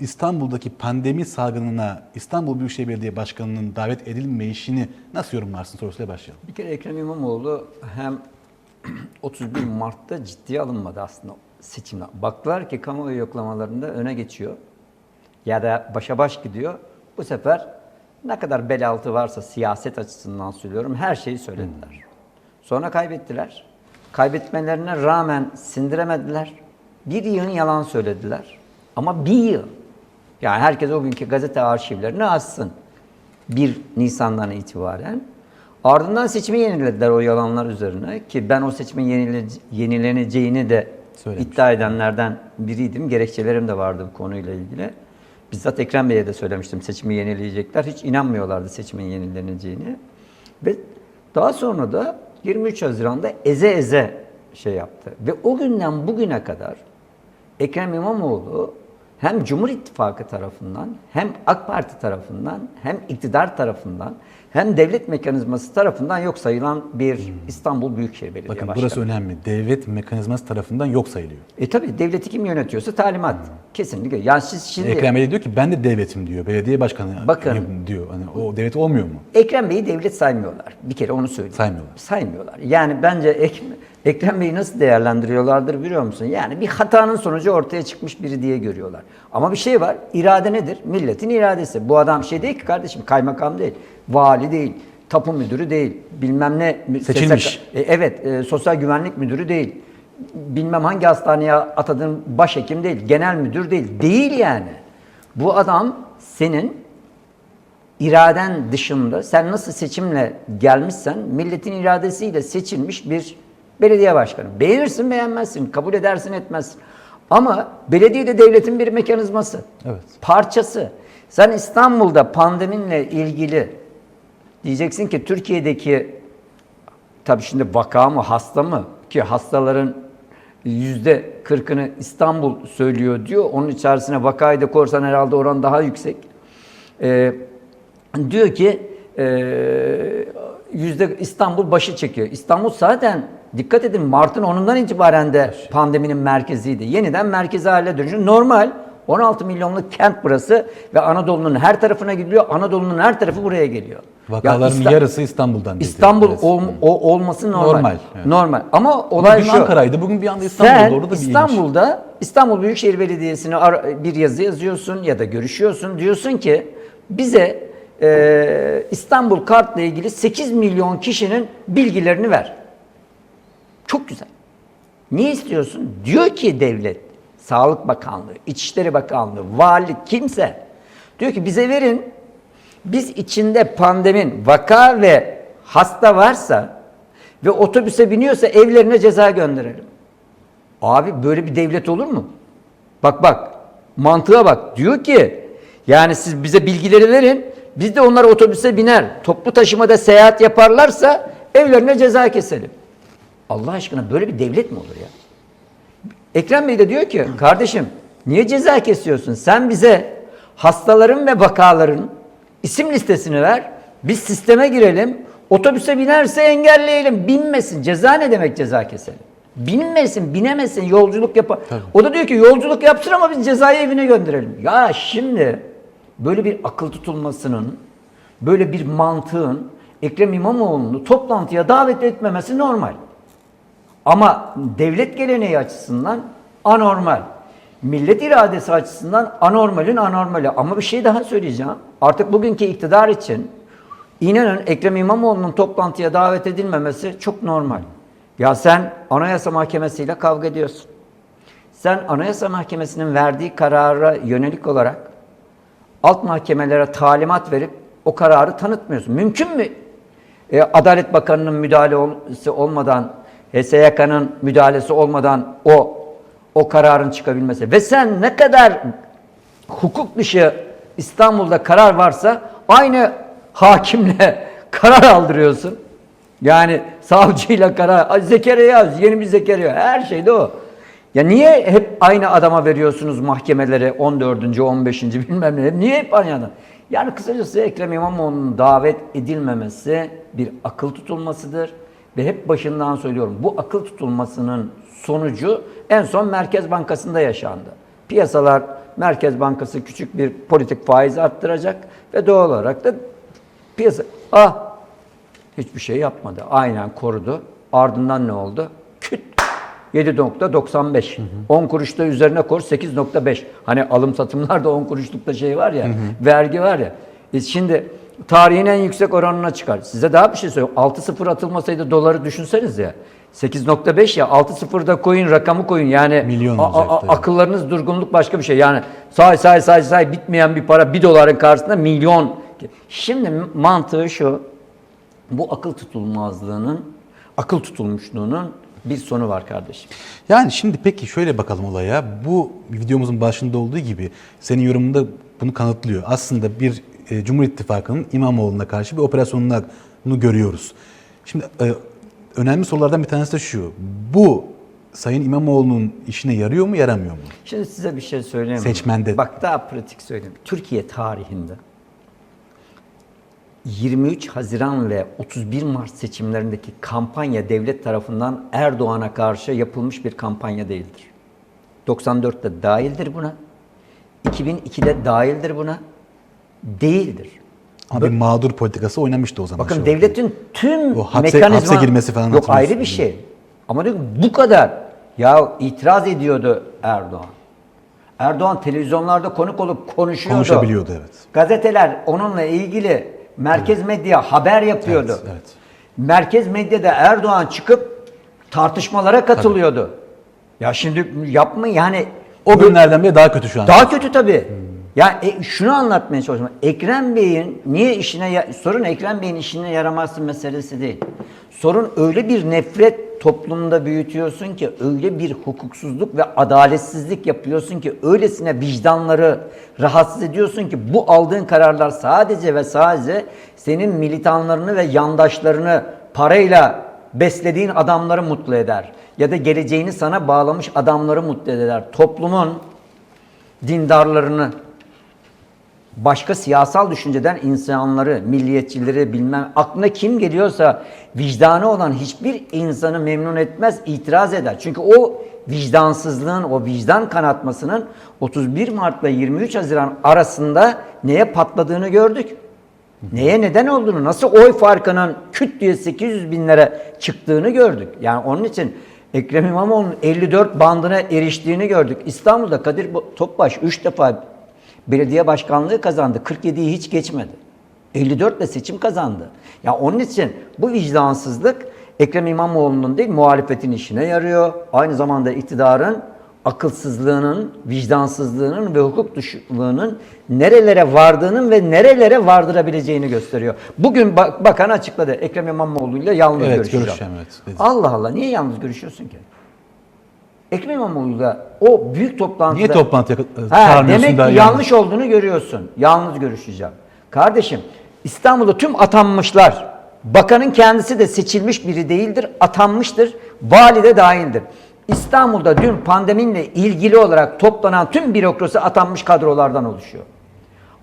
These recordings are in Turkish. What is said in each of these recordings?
İstanbul'daki pandemi salgınına İstanbul Büyükşehir Belediye Başkanı'nın davet edilmeyişini nasıl yorumlarsın sorusuyla başlayalım. Bir kere Ekrem İmamoğlu hem 31 Mart'ta ciddiye alınmadı aslında seçimler. Baktılar ki kamuoyu yoklamalarında öne geçiyor ya da başa baş gidiyor. Bu sefer ne kadar bel altı varsa siyaset açısından söylüyorum her şeyi söylediler. Sonra kaybettiler. Kaybetmelerine rağmen sindiremediler. Bir yığın yalan söylediler. Ama bir yıl. Yani herkes o günkü gazete arşivlerini açsın. 1 Nisan'dan itibaren. Ardından seçimi yenilediler o yalanlar üzerine ki ben o seçimin yenile- yenileneceğini de Söylemiş. iddia edenlerden biriydim. Gerekçelerim de vardı bu konuyla ilgili. Bizzat Ekrem Bey'e de söylemiştim seçimi yenileyecekler. Hiç inanmıyorlardı seçimin yenileneceğini. Ve daha sonra da 23 Haziran'da eze eze şey yaptı. Ve o günden bugüne kadar Ekrem İmamoğlu hem Cumhur İttifakı tarafından hem AK Parti tarafından hem iktidar tarafından hem devlet mekanizması tarafından yok sayılan bir İstanbul Büyükşehir Belediye Bakın Başkanı. burası önemli. Devlet mekanizması tarafından yok sayılıyor. E tabi devleti kim yönetiyorsa talimat. Kesinlikle. Yani siz şimdi Ekrem Bey diyor ki ben de devletim diyor. Belediye başkanı Bakın. diyor. Hani o devlet olmuyor mu? Ekrem Bey'i devlet saymıyorlar. Bir kere onu söyleyeyim. Saymıyorlar. Saymıyorlar. Yani bence Ek- Ekrem Bey'i nasıl değerlendiriyorlardır biliyor musun? Yani bir hatanın sonucu ortaya çıkmış biri diye görüyorlar. Ama bir şey var. İrade nedir? Milletin iradesi. Bu adam şey değil ki kardeşim kaymakam değil. Vali değil. Tapu müdürü değil. Bilmem ne. Seçilmiş. SSK E, evet. e, sosyal güvenlik müdürü değil. Bilmem hangi hastaneye atadığın başhekim değil. Genel müdür değil. Değil yani. Bu adam senin iraden dışında sen nasıl seçimle gelmişsen milletin iradesiyle seçilmiş bir belediye başkanı. Beğenirsin beğenmezsin, kabul edersin etmezsin. Ama belediye de devletin bir mekanizması. Evet. Parçası. Sen İstanbul'da pandeminle ilgili diyeceksin ki Türkiye'deki tabii şimdi vaka mı hasta mı ki hastaların yüzde kırkını İstanbul söylüyor diyor. Onun içerisine vakayı da korsan herhalde oran daha yüksek. Ee, diyor ki e, yüzde İstanbul başı çekiyor. İstanbul zaten dikkat edin Mart'ın 10'undan itibaren de pandeminin merkeziydi. Yeniden merkezi hale dönüşü normal. 16 milyonluk kent burası ve Anadolu'nun her tarafına gidiyor. Anadolu'nun her tarafı buraya geliyor. Ya Vakaların İsta- yarısı İstanbul'dan. İstanbul ol- o- olması normal. Normal, evet. Normal. Ama olay Bugün şu. Ankara'ydı, bugün bir anda İstanbul'da. Sen Orada da bir ilginç. İstanbul'da İstanbul Büyükşehir Belediyesi'ne bir yazı yazıyorsun ya da görüşüyorsun. Diyorsun ki bize e, İstanbul kartla ilgili 8 milyon kişinin bilgilerini ver. Çok güzel. Niye istiyorsun? Diyor ki devlet, Sağlık Bakanlığı, İçişleri Bakanlığı, vali, kimse. Diyor ki bize verin. Biz içinde pandemin, vaka ve hasta varsa ve otobüse biniyorsa evlerine ceza gönderelim. Abi böyle bir devlet olur mu? Bak bak, mantığa bak. Diyor ki yani siz bize bilgileri verin. Biz de onlar otobüse biner. Toplu taşımada seyahat yaparlarsa evlerine ceza keselim. Allah aşkına böyle bir devlet mi olur ya? Ekrem Bey de diyor ki kardeşim niye ceza kesiyorsun? Sen bize hastaların ve vakaların isim listesini ver. Biz sisteme girelim. Otobüse binerse engelleyelim. Binmesin. Ceza ne demek ceza keselim? Binmesin, binemesin, yolculuk yapar. O da diyor ki yolculuk yapsın ama biz cezayı evine gönderelim. Ya şimdi böyle bir akıl tutulmasının, böyle bir mantığın Ekrem İmamoğlu'nu toplantıya davet etmemesi normal. Ama devlet geleneği açısından anormal. Millet iradesi açısından anormalin anormali. Ama bir şey daha söyleyeceğim. Artık bugünkü iktidar için inanın Ekrem İmamoğlu'nun toplantıya davet edilmemesi çok normal. Ya sen Anayasa Mahkemesi'yle kavga ediyorsun. Sen Anayasa Mahkemesi'nin verdiği karara yönelik olarak alt mahkemelere talimat verip o kararı tanıtmıyorsun. Mümkün mü? E, Adalet Bakanı'nın müdahalesi olmadan, HSYK'nın müdahalesi olmadan o o kararın çıkabilmesi. Ve sen ne kadar hukuk dışı İstanbul'da karar varsa aynı hakimle karar aldırıyorsun. Yani savcıyla karar, Zekeriya yeni bir Zekeriya, her şey de o. Ya niye hep aynı adama veriyorsunuz mahkemeleri 14. 15. bilmem ne? Niye hep aynı adam? Yani kısacası Ekrem İmamoğlu'nun davet edilmemesi bir akıl tutulmasıdır. Ve hep başından söylüyorum bu akıl tutulmasının sonucu en son Merkez Bankası'nda yaşandı. Piyasalar Merkez Bankası küçük bir politik faiz arttıracak ve doğal olarak da piyasa ah hiçbir şey yapmadı. Aynen korudu. Ardından ne oldu? Küt 7.95. 10 kuruşta üzerine kor 8.5. Hani alım satımlarda 10 kuruşlukta şey var ya, vergi var ya. E şimdi tarihin en yüksek oranına çıkar. Size daha bir şey söyleyeyim. 6-0 atılmasaydı doları düşünseniz ya. 8.5 ya 6-0'da koyun rakamı koyun yani Milyon olacaktı. akıllarınız durgunluk başka bir şey. Yani say say say say bitmeyen bir para 1 doların karşısında milyon. Şimdi mantığı şu. Bu akıl tutulmazlığının, akıl tutulmuşluğunun bir sonu var kardeşim. Yani şimdi peki şöyle bakalım olaya. Bu videomuzun başında olduğu gibi senin yorumunda bunu kanıtlıyor. Aslında bir Cumhur İttifakı'nın İmamoğlu'na karşı bir operasyonunu görüyoruz. Şimdi e, önemli sorulardan bir tanesi de şu. Bu Sayın İmamoğlu'nun işine yarıyor mu yaramıyor mu? Şimdi size bir şey söyleyeyim mi? Seçmende. Bak daha pratik söyleyeyim. Türkiye tarihinde 23 Haziran ve 31 Mart seçimlerindeki kampanya devlet tarafından Erdoğan'a karşı yapılmış bir kampanya değildir. 94'te dahildir buna. 2002'de dahildir buna. Değildir. Ama bir mağdur politikası oynamıştı o zaman. Bakın şey devletin tüm O hapse- mekanizma hapse girmesi falan yok ayrı bir şey. Ama diyor bu kadar ya itiraz ediyordu Erdoğan. Erdoğan televizyonlarda konuk olup konuşuyordu. Konuşabiliyordu, evet. Gazeteler onunla ilgili merkez medya haber yapıyordu. Evet, evet. Merkez medyada Erdoğan çıkıp tartışmalara katılıyordu. Ya şimdi yapma yani O günlerden bile daha kötü şu an. daha kötü tabii. Ya e, şunu anlatmaya çalışıyorum. Ekrem Bey'in niye işine sorun Ekrem Bey'in işine yaramazsın meselesi değil. Sorun öyle bir nefret toplumda büyütüyorsun ki öyle bir hukuksuzluk ve adaletsizlik yapıyorsun ki öylesine vicdanları rahatsız ediyorsun ki bu aldığın kararlar sadece ve sadece senin militanlarını ve yandaşlarını parayla beslediğin adamları mutlu eder. Ya da geleceğini sana bağlamış adamları mutlu eder. Toplumun dindarlarını, başka siyasal düşünceden insanları, milliyetçileri bilmem aklına kim geliyorsa vicdanı olan hiçbir insanı memnun etmez, itiraz eder. Çünkü o vicdansızlığın, o vicdan kanatmasının 31 Mart ile 23 Haziran arasında neye patladığını gördük. Neye neden olduğunu, nasıl oy farkının küt diye 800 binlere çıktığını gördük. Yani onun için Ekrem İmamoğlu'nun 54 bandına eriştiğini gördük. İstanbul'da Kadir Topbaş 3 defa belediye başkanlığı kazandı. 47'yi hiç geçmedi. 54 ile seçim kazandı. Ya onun için bu vicdansızlık Ekrem İmamoğlu'nun değil muhalefetin işine yarıyor. Aynı zamanda iktidarın akılsızlığının, vicdansızlığının ve hukuk dışılığının nerelere vardığının ve nerelere vardırabileceğini gösteriyor. Bugün bak- bakan açıkladı. Ekrem İmamoğlu ile yalnız Evet, görüşeceğim. evet, dedi. Allah Allah niye yalnız görüşüyorsun ki? Ekrem İmamoğlu'yla o büyük toplantıda... Niye toplantıya çağırmıyorsun demek da ki yanlış olduğunu görüyorsun. Yalnız görüşeceğim. Kardeşim İstanbul'da tüm atanmışlar, bakanın kendisi de seçilmiş biri değildir, atanmıştır, vali de dahildir. İstanbul'da dün pandemiyle ilgili olarak toplanan tüm bürokrasi atanmış kadrolardan oluşuyor.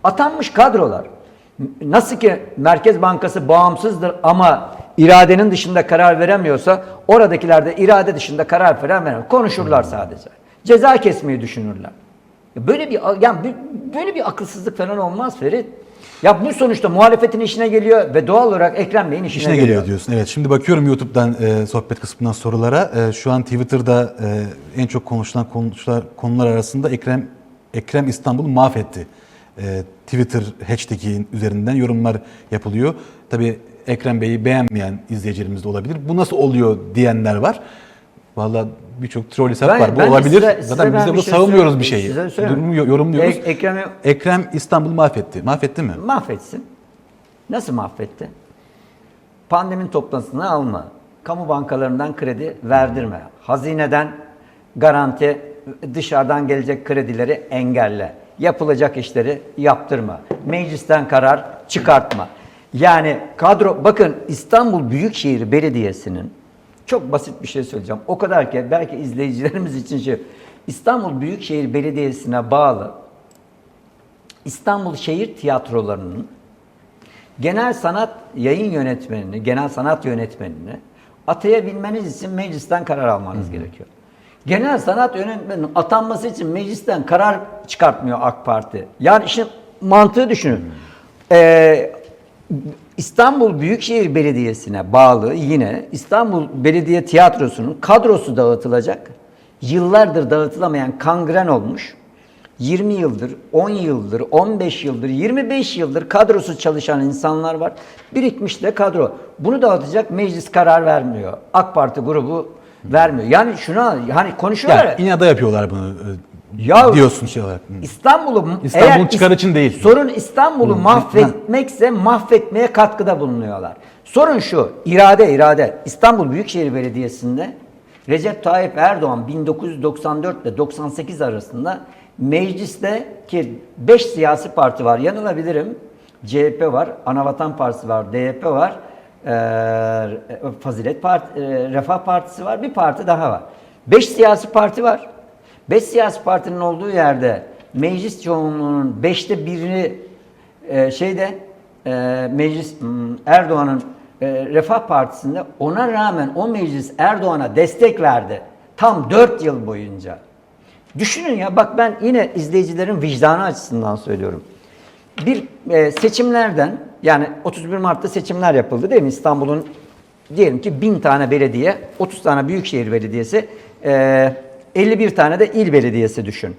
Atanmış kadrolar nasıl ki Merkez Bankası bağımsızdır ama iradenin dışında karar veremiyorsa oradakiler de irade dışında karar veremez. Konuşurlar sadece. Ceza kesmeyi düşünürler. Böyle bir yani böyle bir akılsızlık falan olmaz Ferit. Ya bu sonuçta muhalefetin işine geliyor ve doğal olarak Ekrem Bey'in işine, İşine geliyor diyorsun. Evet. Şimdi bakıyorum YouTube'dan e, sohbet kısmından sorulara. E, şu an Twitter'da e, en çok konuşulan konular, konular arasında Ekrem Ekrem İstanbul'u mahvetti. E, Twitter hashtag'in üzerinden yorumlar yapılıyor. Tabii Ekrem Bey'i beğenmeyen izleyicilerimiz de olabilir. Bu nasıl oluyor diyenler var. Vallahi birçok troll hesap Ben- var. Bu ben olabilir. size- size Zaten ben biz de burada şey savunmuyoruz bir şeyi. Size. Durumu yo- yorumluyoruz. Ek- Ekrem'i- Ekrem İstanbul'u mahvetti. Mahvetti mi? Mahvetsin. Nasıl mahvetti? Pandemin toplantısını alma. Kamu bankalarından kredi verdirme. Hazineden garanti, dışarıdan gelecek kredileri engelle. Yapılacak işleri yaptırma. Meclisten karar çıkartma. Yani kadro, bakın İstanbul Büyükşehir Belediyesi'nin çok basit bir şey söyleyeceğim. O kadar ki belki izleyicilerimiz için şey. İstanbul Büyükşehir Belediyesi'ne bağlı İstanbul Şehir Tiyatroları'nın genel sanat yayın yönetmenini, genel sanat yönetmenini atayabilmeniz için meclisten karar almanız gerekiyor. Genel sanat yönetmeninin atanması için meclisten karar çıkartmıyor AK Parti. Yani işin mantığı düşünün. Ee, İstanbul Büyükşehir Belediyesi'ne bağlı yine İstanbul Belediye Tiyatrosu'nun kadrosu dağıtılacak. Yıllardır dağıtılamayan kangren olmuş. 20 yıldır, 10 yıldır, 15 yıldır, 25 yıldır kadrosu çalışan insanlar var. Birikmiş de kadro. Bunu dağıtacak meclis karar vermiyor. AK Parti grubu vermiyor. Yani şuna hani konuşuyorlar. Yani ya, inada yapıyorlar bunu. E, Ya- diyorsun şey olarak. İstanbul'u İstanbul'un eğer çıkarı İs- için değil. Sorun İstanbul'u mahvetmekse mahvetmeye katkıda bulunuyorlar. Sorun şu, irade irade. İstanbul Büyükşehir Belediyesi'nde Recep Tayyip Erdoğan 1994 ile 98 arasında mecliste ki 5 siyasi parti var. Yanılabilirim. CHP var, Anavatan Partisi var, DYP var, eee, Fazilet Parti, eee, Refah Partisi var, bir parti daha var. 5 siyasi parti var. Beş siyasi partinin olduğu yerde meclis çoğunluğunun beşte birini e, şeyde e, meclis Erdoğan'ın e, Refah Partisi'nde ona rağmen o meclis Erdoğan'a destek verdi. Tam dört yıl boyunca. Düşünün ya bak ben yine izleyicilerin vicdanı açısından söylüyorum. Bir e, seçimlerden yani 31 Mart'ta seçimler yapıldı değil mi? İstanbul'un diyelim ki 1000 tane belediye, 30 tane büyükşehir belediyesi, e, 51 tane de il belediyesi düşün.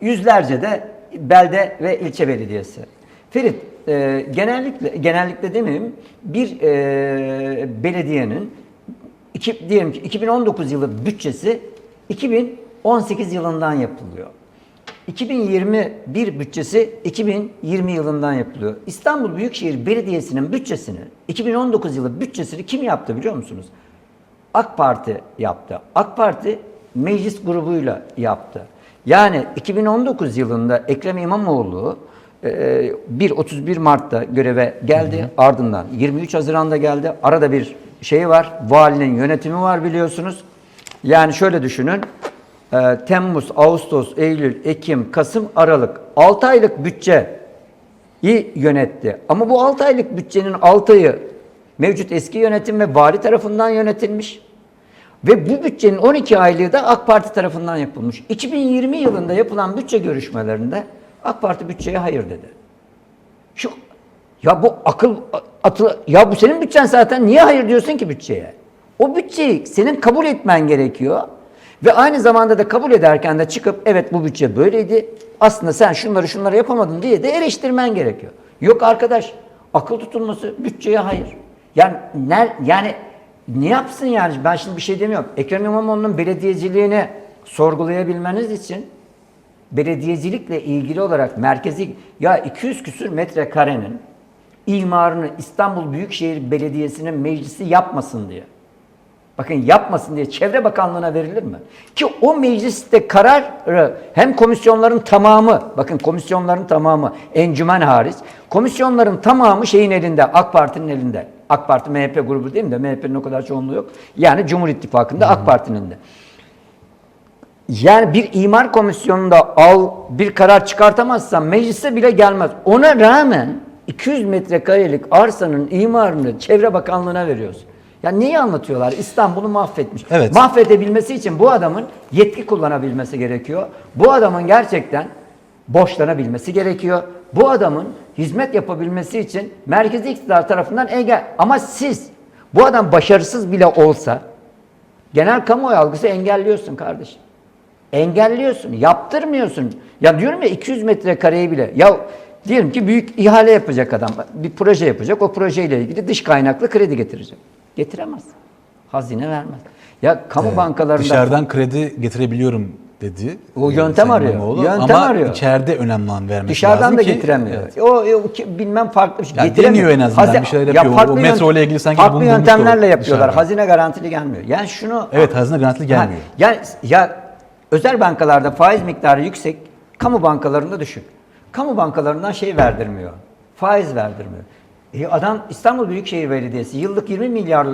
Yüzlerce de belde ve ilçe belediyesi. Ferit, e, genellikle genellikle demeyeyim bir e, belediyenin iki, diyelim ki 2019 yılı bütçesi 2018 yılından yapılıyor. 2021 bütçesi 2020 yılından yapılıyor. İstanbul Büyükşehir Belediyesi'nin bütçesini, 2019 yılı bütçesini kim yaptı biliyor musunuz? AK Parti yaptı. AK Parti meclis grubuyla yaptı. Yani 2019 yılında Ekrem İmamoğlu e, 1 31 Mart'ta göreve geldi. Ardından 23 Haziran'da geldi. Arada bir şey var. Valinin yönetimi var biliyorsunuz. Yani şöyle düşünün. e, Temmuz, Ağustos, Eylül, Ekim, Kasım, Aralık 6 aylık bütçe iyi yönetti. Ama bu 6 aylık bütçenin 6 ayı mevcut eski yönetim ve vali tarafından yönetilmiş. Ve bu bütçenin 12 aylığı da AK Parti tarafından yapılmış. 2020 yılında yapılan bütçe görüşmelerinde AK Parti bütçeye hayır dedi. Şu ya bu akıl atı ya bu senin bütçen zaten niye hayır diyorsun ki bütçeye? O bütçeyi senin kabul etmen gerekiyor. Ve aynı zamanda da kabul ederken de çıkıp evet bu bütçe böyleydi. Aslında sen şunları şunları yapamadın diye de eleştirmen gerekiyor. Yok arkadaş akıl tutulması bütçeye hayır. Yani ner, yani ne yapsın yani ben şimdi bir şey demiyorum. Ekrem İmamoğlu'nun belediyeciliğini sorgulayabilmeniz için belediyecilikle ilgili olarak merkezi ya 200 küsür metrekarenin imarını İstanbul Büyükşehir Belediyesi'nin meclisi yapmasın diye. Bakın yapmasın diye Çevre Bakanlığı'na verilir mi? Ki o mecliste kararı hem komisyonların tamamı, bakın komisyonların tamamı encümen hariç, komisyonların tamamı şeyin elinde, AK Parti'nin elinde. AK Parti MHP grubu değil mi de MHP'nin o kadar çoğunluğu yok. Yani Cumhur İttifakı'nda AK Parti'nin de. Yani bir imar komisyonunda al bir karar çıkartamazsan meclise bile gelmez. Ona rağmen 200 metrekarelik arsanın imarını Çevre Bakanlığı'na veriyorsun. Ya neyi anlatıyorlar? İstanbul'u mahvetmiş. Evet. Mahvedebilmesi için bu adamın yetki kullanabilmesi gerekiyor. Bu adamın gerçekten borçlanabilmesi gerekiyor. Bu adamın hizmet yapabilmesi için merkezi iktidar tarafından engel. Ama siz bu adam başarısız bile olsa genel kamuoyu algısı engelliyorsun kardeşim. Engelliyorsun, yaptırmıyorsun. Ya diyorum ya 200 metrekareyi bile. Ya diyelim ki büyük ihale yapacak adam. Bir proje yapacak. O projeyle ilgili dış kaynaklı kredi getirecek. Getiremez. Hazine vermez. Ya kamu bankalarında Dışarıdan kredi getirebiliyorum dedi. O e, yöntem arıyor. İmamoğlu. Yöntem Ama arıyor. içeride önemli olan vermesi dışarıdan lazım da ki- getiremiyor. Evet. O, o bilmem farklı şey. Ya getiremiyor. en azından, bir şeyler yapıyor. O farklı metro yönt- ile ilgili sanki farklı yöntemlerle o yapıyorlar. dışarıdan. Hazine garantili gelmiyor. Yani şunu Evet hazine garantili gelmiyor. Yani ya özel bankalarda faiz miktarı yüksek, kamu bankalarında düşük. Kamu bankalarından şey verdirmiyor. Faiz verdirmiyor. E adam İstanbul Büyükşehir Belediyesi yıllık 20 milyar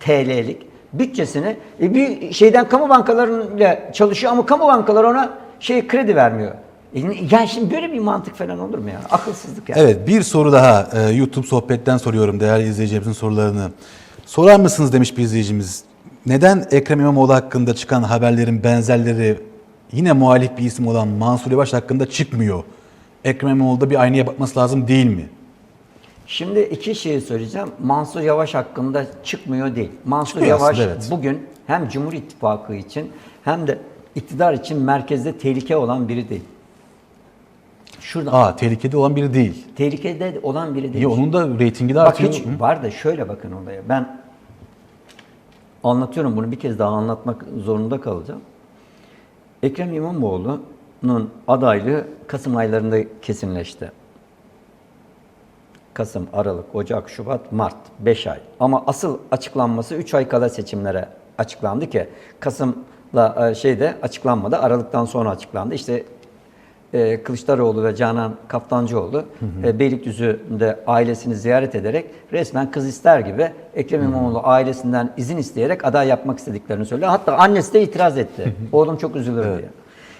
TL'lik bütçesini e bir şeyden kamu bankalarıyla çalışıyor ama kamu bankaları ona şey kredi vermiyor. E, yani şimdi böyle bir mantık falan olur mu ya? Akılsızlık yani. Evet bir soru daha e, YouTube sohbetten soruyorum değerli izleyicilerimizin sorularını. Sorar mısınız demiş bir izleyicimiz. Neden Ekrem İmamoğlu hakkında çıkan haberlerin benzerleri yine muhalif bir isim olan Mansur Yavaş hakkında çıkmıyor? Ekrem İmamoğlu'da bir aynaya bakması lazım değil mi? Şimdi iki şey söyleyeceğim. Mansur Yavaş hakkında çıkmıyor değil. Mansur Çıkıyor Yavaş aslında, evet. bugün hem Cumhur İttifakı için hem de iktidar için merkezde tehlike olan biri değil. Şurada Aa tehlikede olan biri değil. tehlikede olan biri değil. İyi onun da reytingi de Bak artıyor. hiç Hı. var da şöyle bakın olaya. Ben anlatıyorum bunu bir kez daha anlatmak zorunda kalacağım. Ekrem İmamoğlu'nun adaylığı Kasım aylarında kesinleşti. Kasım, Aralık, Ocak, Şubat, Mart 5 ay. Ama asıl açıklanması 3 ay kala seçimlere açıklandı ki Kasım'la e, şeyde açıklanmadı. Aralıktan sonra açıklandı. İşte e, Kılıçdaroğlu ve Canan Kaftancıoğlu e, Beylikdüzü'nde ailesini ziyaret ederek resmen kız ister gibi Ekrem İmamoğlu ailesinden izin isteyerek aday yapmak istediklerini söylüyor. Hatta annesi de itiraz etti. Oğlum çok üzülür diye.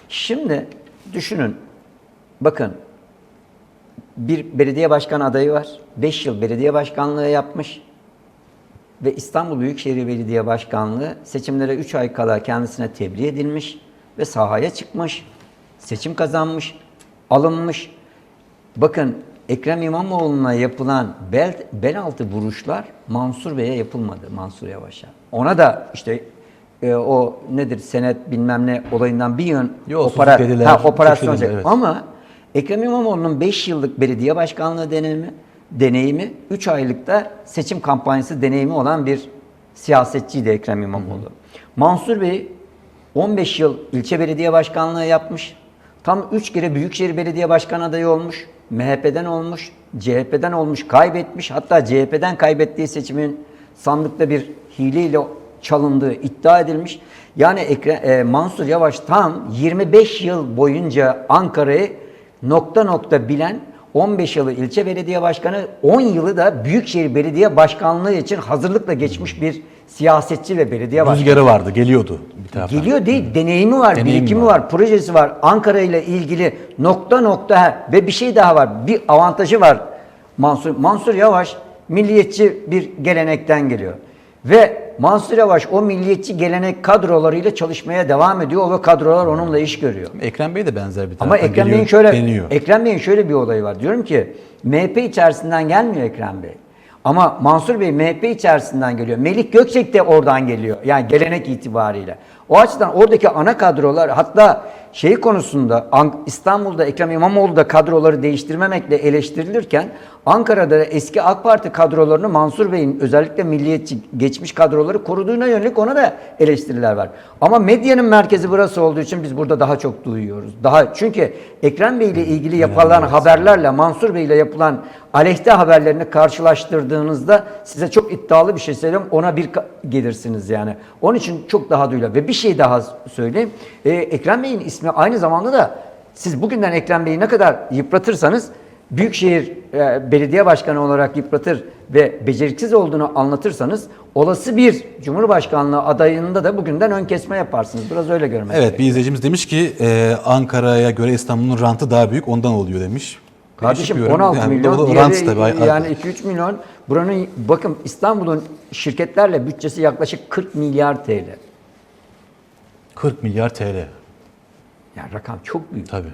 Şimdi düşünün bakın bir belediye başkan adayı var. 5 yıl belediye başkanlığı yapmış. Ve İstanbul Büyükşehir Belediye Başkanlığı seçimlere 3 ay kala kendisine tebliğ edilmiş ve sahaya çıkmış. Seçim kazanmış, alınmış. Bakın Ekrem İmamoğlu'na yapılan bel, bel altı vuruşlar Mansur Bey'e yapılmadı, Mansur Yavaş'a. Ona da işte e, o nedir senet bilmem ne olayından bir yön Yolsuzluk dediler, ha, çok operasyon şey evet. Ama Ekrem İmamoğlu'nun 5 yıllık belediye başkanlığı deneyimi, deneyimi 3 aylıkta seçim kampanyası deneyimi olan bir siyasetçiydi Ekrem İmamoğlu. Mansur Bey 15 yıl ilçe belediye başkanlığı yapmış. Tam 3 kere Büyükşehir Belediye Başkan adayı olmuş. MHP'den olmuş, CHP'den olmuş, kaybetmiş. Hatta CHP'den kaybettiği seçimin sandıkta bir hileyle çalındığı iddia edilmiş. Yani Ekrem, e, Mansur Yavaş tam 25 yıl boyunca Ankara'yı nokta nokta bilen 15 yılı ilçe belediye başkanı, 10 yılı da Büyükşehir Belediye Başkanlığı için hazırlıkla geçmiş bir siyasetçi ve belediye başkanı. Rüzgarı vardı, geliyordu bir taraftan. Geliyor değil, deneyimi var, Deneyimi birikimi var. var. projesi var. Ankara ile ilgili nokta nokta ve bir şey daha var. Bir avantajı var Mansur. Mansur Yavaş milliyetçi bir gelenekten geliyor. Ve Mansur Yavaş o milliyetçi gelenek kadrolarıyla çalışmaya devam ediyor ve kadrolar onunla iş görüyor. Ekrem Bey de benzer bir Ama Ekrem Bey'in şöyle deniyor. Ekrem Bey'in şöyle bir olayı var. Diyorum ki MHP içerisinden gelmiyor Ekrem Bey. Ama Mansur Bey MHP içerisinden geliyor. Melik Gökçek de oradan geliyor. Yani gelenek itibariyle. O açıdan oradaki ana kadrolar hatta şey konusunda An- İstanbul'da Ekrem İmamoğlu da kadroları değiştirmemekle eleştirilirken Ankara'da eski AK Parti kadrolarını Mansur Bey'in özellikle milliyetçi geçmiş kadroları koruduğuna yönelik ona da eleştiriler var. Ama medyanın merkezi burası olduğu için biz burada daha çok duyuyoruz. Daha çünkü Ekrem Bey ile ilgili yapılan haberlerle Mansur Bey ile yapılan aleyhte haberlerini karşılaştırdığınızda size çok iddialı bir şey söyleyeyim ona bir gelirsiniz yani. Onun için çok daha duyuluyor. Ve bir şey daha söyleyeyim. Ee, Ekrem Bey'in ismi aynı zamanda da siz bugünden Ekrem Bey'i ne kadar yıpratırsanız Büyükşehir e, Belediye Başkanı olarak yıpratır ve beceriksiz olduğunu anlatırsanız olası bir Cumhurbaşkanlığı adayında da bugünden ön kesme yaparsınız. Biraz öyle görmek Evet bir izleyicimiz demiş ki e, Ankara'ya göre İstanbul'un rantı daha büyük ondan oluyor demiş. Kardeşim Değişik bir yorum. 16 Yani milyon, diğeri tabii. Yani 2-3 milyon. Buranın bakın İstanbul'un şirketlerle bütçesi yaklaşık 40 milyar TL. 40 milyar TL. Yani rakam çok büyük. Tabii.